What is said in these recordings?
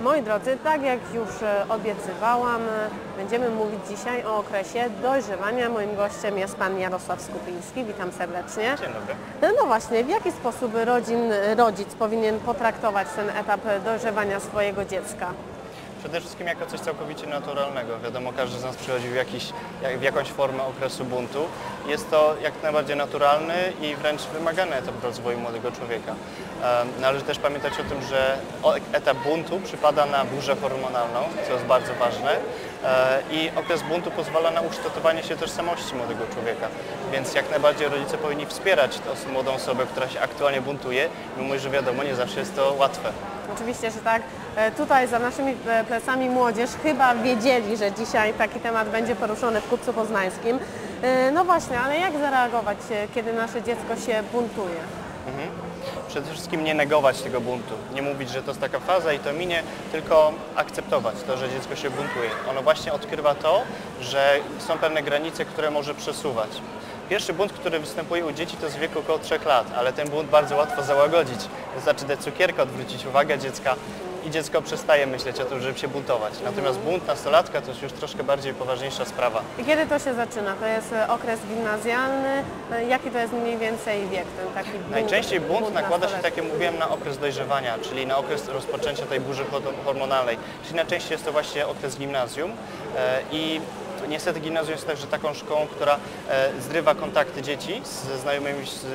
Moi drodzy, tak jak już e, obiecywałam, e, będziemy mówić dzisiaj o okresie dojrzewania. Moim gościem jest pan Jarosław Skupiński. Witam serdecznie. Dzień dobry. E, No właśnie, w jaki sposób rodzin, rodzic powinien potraktować ten etap dojrzewania swojego dziecka? Przede wszystkim jako coś całkowicie naturalnego. Wiadomo, każdy z nas przychodzi w, jakiś, jak- w jakąś formę okresu buntu. Jest to jak najbardziej naturalny i wręcz wymagany etap rozwoju młodego człowieka. Em, Należy też pamiętać o tym, że etap buntu przypada na burzę hormonalną, co jest bardzo ważne. E, I okres buntu pozwala na ukształtowanie się tożsamości młodego człowieka. Więc jak najbardziej rodzice powinni wspierać tę młodą osobę, która się aktualnie buntuje, mimo że wiadomo, nie zawsze jest to łatwe. Oczywiście, że tak. E, Tutaj za naszymi e, plecami młodzież chyba wiedzieli, że dzisiaj taki temat będzie poruszony w Kupcu Poznańskim. No właśnie, ale jak zareagować, kiedy nasze dziecko się buntuje? Przede wszystkim nie negować tego buntu, nie mówić, że to jest taka faza i to minie, tylko akceptować to, że dziecko się buntuje. Ono właśnie odkrywa to, że są pewne granice, które może przesuwać. Pierwszy bunt, który występuje u dzieci to w wieku około 3 lat, ale ten bunt bardzo łatwo załagodzić. Wystarczy dać cukierka, odwrócić uwagę dziecka i dziecko przestaje myśleć o tym, żeby się buntować. Natomiast bunt nastolatka to jest już troszkę bardziej poważniejsza sprawa. I kiedy to się zaczyna? To jest e, okres gimnazjalny? E, Jaki to jest mniej więcej wiek, ten taki bunt? Najczęściej bunt nakłada się, tak jak mówiłem, na okres dojrzewania, czyli na okres rozpoczęcia tej burzy hor- hormonalnej. Czyli najczęściej jest to właśnie okres gimnazjum e, i niestety gimnazjum jest także taką szkołą, która e, zrywa kontakty dzieci ze znajomymi z,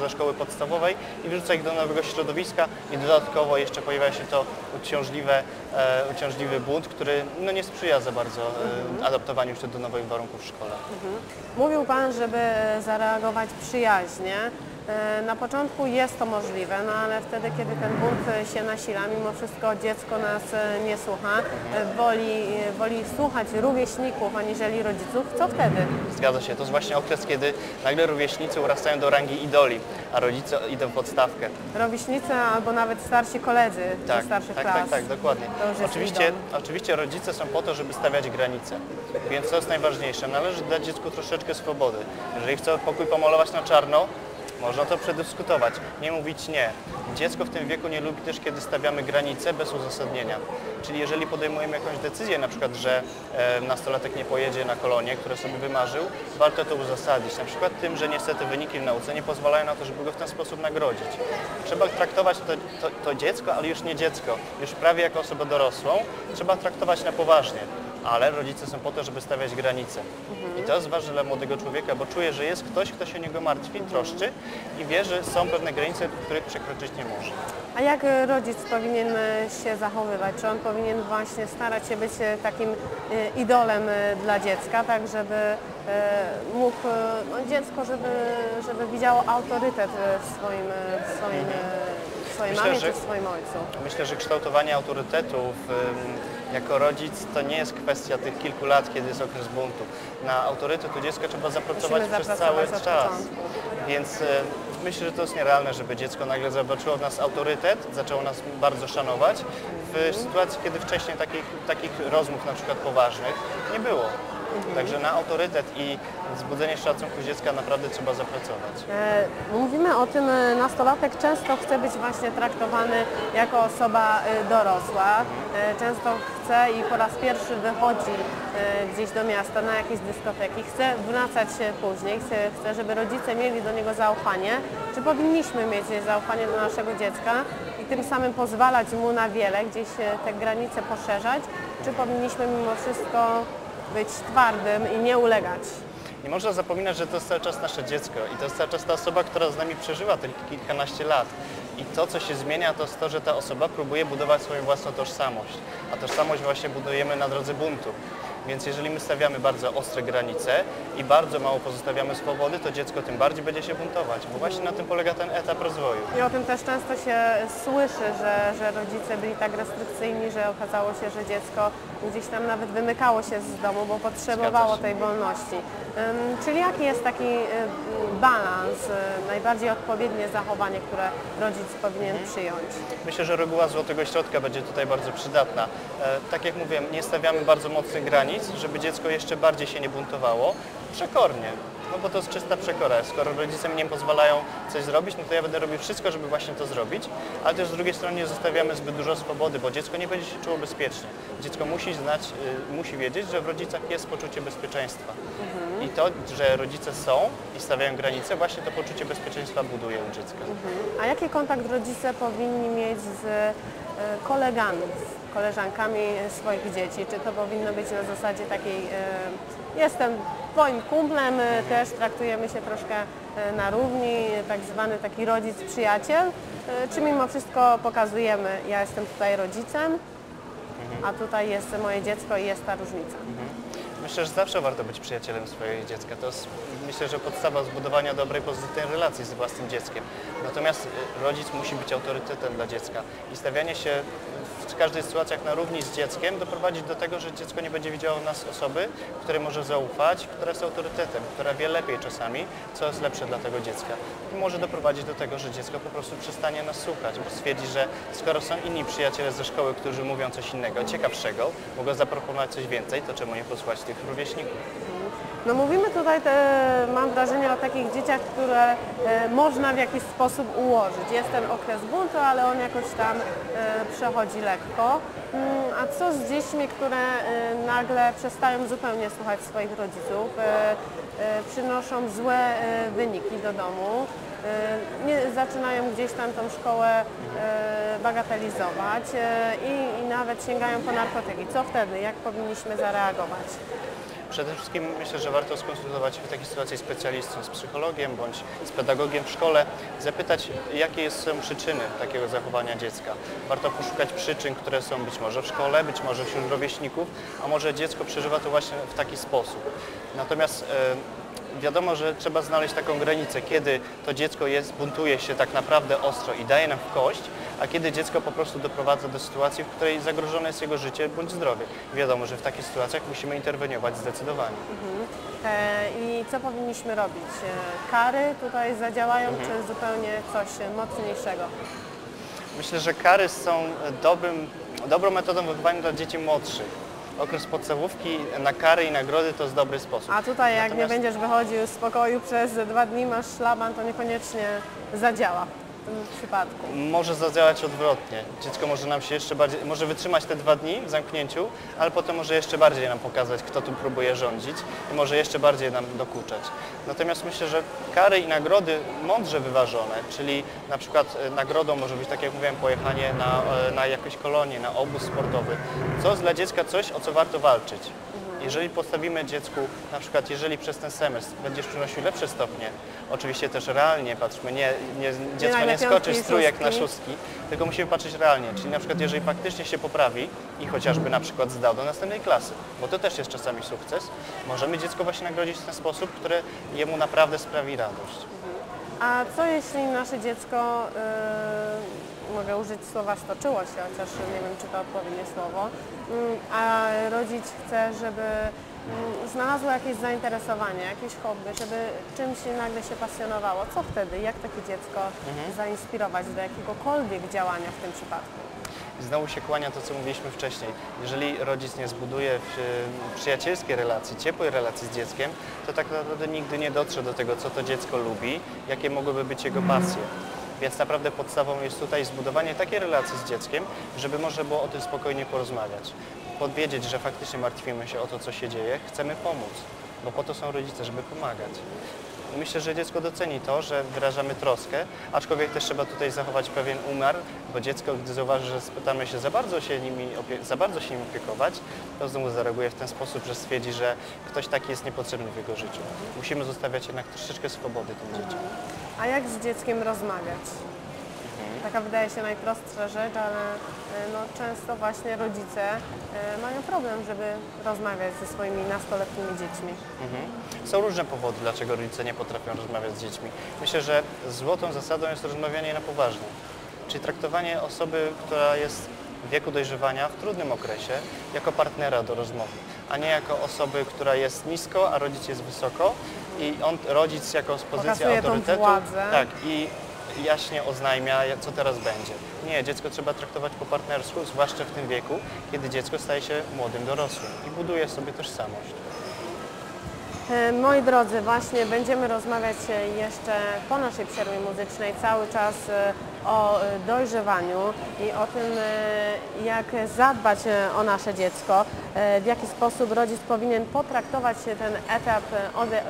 ze szkoły podstawowej i wrzuca ich do nowego środowiska i dodatkowo jeszcze pojawia się to uciążliwe, e, uciążliwy bunt, który no, nie sprzyja za bardzo e, adaptowaniu się do nowych warunków w szkole. Mówił Pan, żeby zareagować przyjaźnie. E, Na początku jest to możliwe, no ale wtedy, kiedy ten bunt się nasila, mimo wszystko dziecko nas e, nie słucha, e, woli, woli słuchać rówieśników aniżeli rodziców, co wtedy? Zgadza się, to jest właśnie okres, kiedy nagle rówieśnicy urastają do rangi idoli, a rodzice idą w podstawkę. Rówieśnicy albo nawet starsi koledzy ze starszych tak, klas. tak, tak, dokładnie. Oczywiście, idol. oczywiście rodzice są po to, żeby stawiać granice, więc to jest najważniejsze. Należy dać dziecku troszeczkę swobody. Jeżeli chce pokój pomalować na czarno, można to przedyskutować, nie mówić nie. Dziecko w tym wieku nie lubi też, kiedy stawiamy granice bez uzasadnienia. Czyli jeżeli podejmujemy jakąś decyzję, na przykład, że e, nastolatek nie pojedzie na kolonie, które sobie wymarzył, warto to uzasadnić. Na przykład tym, że niestety wyniki w nauce nie pozwalają na to, żeby go w ten sposób nagrodzić. Trzeba traktować to, to, to dziecko, ale już nie dziecko, już prawie jako osobę dorosłą, trzeba traktować na poważnie. Ale rodzice są po to, żeby stawiać granice. I to jest ważne dla młodego człowieka, bo czuje, że jest ktoś, kto się o niego martwi, troszczy i wie, że są pewne granice, których przekroczyć nie może. A jak rodzic powinien e, się zachowywać? Czy on powinien właśnie starać się być e, takim e, idolem dla dziecka, tak żeby mógł, no, dziecko, żeby, żeby widziało autorytet w swoim, w swoim, w swojej Myślę, mamie że- czy w swoim ojcu? Myślę, że kształtowanie autorytetów jako rodzic to nie jest kwestia tych kilku lat, kiedy jest okres buntu. Na autorytet u dziecka trzeba zapracować Musimy przez cały czas. początku. Więc y, myślę, że to jest nierealne, żeby dziecko nagle zobaczyło w nas autorytet, zaczęło nas bardzo szanować, w sytuacji, kiedy wcześniej takich, takich rozmów na przykład poważnych nie było. Także na autorytet i wzbudzenie szacunku dziecka naprawdę trzeba zapracować. E, Mówimy o tym, e, nastolatek często chce być właśnie traktowany jako osoba e, dorosła. Często chce i po raz pierwszy wychodzi gdzieś do miasta na jakieś dyskoteki, chce wracać później, chce, chce, żeby rodzice mieli do niego zaufanie. Czy powinniśmy mieć zaufanie do naszego dziecka i tym samym pozwalać mu na wiele, gdzieś te granice poszerzać, czy powinniśmy mimo wszystko być twardym i nie ulegać? Nie można zapominać, że to jest cały czas nasze dziecko i to jest cały czas ta osoba, która z nami przeżywa te kilkanaście lat. I to, co się zmienia, to jest to, że ta osoba próbuje budować swoją własną tożsamość. A tożsamość właśnie budujemy na drodze buntu. Więc jeżeli my stawiamy bardzo ostre granice i bardzo mało pozostawiamy swobody, to dziecko tym bardziej będzie się buntować, bo właśnie na tym polega ten etap rozwoju. I o tym też często się słyszy, że, że rodzice byli tak restrykcyjni, że okazało się, że dziecko gdzieś tam nawet wymykało się z domu, bo potrzebowało tej wolności. Czyli jaki jest taki y, balans, y, najbardziej odpowiednie zachowanie, które rodzic powinien Mhm. przyjąć? Myślę, że reguła złotego środka będzie tutaj bardzo przydatna. E, tak jak mówiłem, nie stawiamy bardzo mocnych granic, żeby dziecko jeszcze bardziej się nie buntowało. Przekornie. No bo to jest czysta przekora. Skoro rodzice mi nie pozwalają coś zrobić, no to ja będę robił wszystko, żeby właśnie to zrobić, ale też z drugiej strony nie zostawiamy zbyt dużo swobody, bo dziecko nie będzie się czuło bezpiecznie. Dziecko musi znać, y, musi wiedzieć, że w rodzicach jest poczucie bezpieczeństwa. I to, że rodzice są i stawiają granice, właśnie to poczucie bezpieczeństwa buduje u dziecka. A jaki kontakt rodzice powinni mieć z kolegami, z koleżankami swoich dzieci? Czy to powinno być na zasadzie takiej, e, jestem twoim kumplem, e, też traktujemy się troszkę e, na równi, tak zwany taki rodzic-przyjaciel? E, Czy mimo wszystko pokazujemy, ja jestem tutaj rodzicem, a tutaj jest moje dziecko i jest ta różnica? Myślę, że zawsze warto być przyjacielem swojego dziecka. To jest, myślę, że podstawa zbudowania dobrej, pozytywnej relacji z własnym dzieckiem. Natomiast y, rodzic musi być autorytetem dla dziecka i stawianie się w każdej sytuacji na równi z dzieckiem doprowadzi do tego, że dziecko nie będzie widziało nas osoby, której może zaufać, która jest autorytetem, która wie lepiej czasami, co jest lepsze dla tego dziecka. I może doprowadzić do tego, że dziecko po prostu przestanie nas słuchać, bo stwierdzi, że skoro są inni przyjaciele ze szkoły, którzy mówią coś innego, ciekawszego, mogą zaproponować coś więcej, to czemu nie posłuchać tych rówieśników? No mówimy tutaj, te, mam wrażenie, o takich dzieciach, które e, można w jakiś sposób ułożyć. Jest ten okres buntu, ale on jakoś tam e, przechodzi lekko. Mm, a co z dziećmi, które e, nagle przestają zupełnie słuchać swoich rodziców, e, e, przynoszą złe wyniki do domu, nie, zaczynają gdzieś tam tą szkołę bagatelizować i, i nawet sięgają po narkotyki. Co wtedy? Jak powinniśmy zareagować? Przede wszystkim myślę, że warto skonsultować się w takiej sytuacji specjalistą, z psychologiem bądź z pedagogiem w szkole, zapytać, jakie są przyczyny takiego zachowania dziecka. Warto poszukać przyczyn, które są być może w szkole, być może wśród rówieśników, a może dziecko przeżywa to właśnie w taki sposób. Natomiast e, wiadomo, że trzeba znaleźć taką granicę, kiedy to dziecko jest, buntuje się tak naprawdę ostro i daje nam w kość, a kiedy dziecko po prostu doprowadza do sytuacji, w której zagrożone jest jego życie bądź zdrowie. Wiadomo, że w takich sytuacjach musimy interweniować zdecydowanie. E, I co powinniśmy robić? E, Kary tutaj zadziałają, czy zupełnie coś mocniejszego? Myślę, że kary są dobrym, dobrą metodą wychowania dla dzieci młodszych. Okres podstawówki na kary i nagrody to jest dobry sposób. A tutaj jak nie Natomiast- będziesz wychodził z pokoju przez dwa dni, masz szlaban, to niekoniecznie zadziała tym przypadku. Może zadziałać odwrotnie. Dziecko może nam się jeszcze bardziej, może wytrzymać te dwa dni w zamknięciu, ale potem może jeszcze bardziej nam pokazać, kto tu próbuje rządzić i może jeszcze bardziej nam dokuczać. Natomiast myślę, że kary i nagrody mądrze wyważone, czyli na przykład e, nagrodą może być, tak jak mówiłem, pojechanie na, e, na jakąś kolonię, na obóz sportowy. Co jest dla dziecka coś, o co warto walczyć. Jeżeli postawimy dziecku, na przykład jeżeli przez ten semestr będziesz przynosił lepsze stopnie, oczywiście też realnie patrzmy, nie, nie, dziecko nie skoczy z trójek na szóstki. szóstki, tylko musimy patrzeć realnie, czyli na przykład jeżeli faktycznie się poprawi i chociażby na przykład zdał do następnej klasy, bo to też jest czasami sukces, możemy dziecko właśnie nagrodzić w ten sposób, który jemu naprawdę sprawi radość. A co jeśli nasze dziecko, yy, mogę użyć słowa stoczyło się, chociaż nie wiem, czy to odpowiednie słowo, mm, a rodzic chce, żeby mm, znalazło jakieś zainteresowanie, jakieś hobby, żeby czymś się nagle się pasjonowało. Co wtedy? Jak takie dziecko zainspirować do jakiegokolwiek działania w tym przypadku? Znowu się kłania to, co mówiliśmy wcześniej. Jeżeli rodzic nie zbuduje przyjacielskiej relacji, ciepłej relacji z dzieckiem, to tak naprawdę nigdy nie dotrze do tego, co to dziecko lubi, jakie mogłyby być jego pasje. Więc naprawdę podstawą jest tutaj zbudowanie takiej relacji z dzieckiem, żeby można było o tym spokojnie porozmawiać. Podwiedzieć, że faktycznie martwimy się o to, co się dzieje, chcemy pomóc, bo po to są rodzice, żeby pomagać. Myślę, że dziecko doceni to, że wyrażamy troskę, aczkolwiek też trzeba tutaj zachować pewien umiar, bo dziecko, gdy zauważy, że spytamy się za bardzo się nimi, za bardzo się nimi opiekować, to znowu zareaguje w ten sposób, że stwierdzi, że ktoś taki jest niepotrzebny w jego życiu. Musimy zostawiać jednak troszeczkę swobody tym dzieciom. A jak z dzieckiem rozmawiać? Taka wydaje się najprostsza rzecz, ale y, no, często właśnie rodzice y, mają problem, żeby rozmawiać ze swoimi nastoletnimi dziećmi. Mhm. Są różne powody, dlaczego rodzice nie potrafią rozmawiać z dziećmi. Myślę, że złotą zasadą jest rozmawianie na poważnie. Czyli traktowanie osoby, która jest w wieku dojrzewania, w trudnym okresie, jako partnera do rozmowy, a nie jako osoby, która jest nisko, a rodzic jest wysoko i on, rodzic jako z pozycji Pokazuje autorytetu tak, i jaśnie oznajmia, co teraz będzie. Nie, dziecko trzeba traktować po partnersku, zwłaszcza w tym wieku, kiedy dziecko staje się młodym dorosłym i buduje sobie tożsamość. E, Moi drodzy, właśnie będziemy rozmawiać e, jeszcze po naszej przerwie muzycznej cały czas e, o dojrzewaniu i o tym, e, jak zadbać e, o nasze dziecko, e, w jaki sposób rodzic powinien potraktować ten etap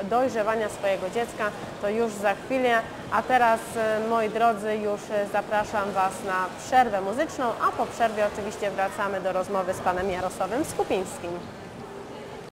dojrzewania swojego dziecka. To już za chwilę, a teraz, moi drodzy, już zapraszam Was na przerwę muzyczną, a po przerwie oczywiście wracamy do rozmowy z panem Jarosławem Skupińskim.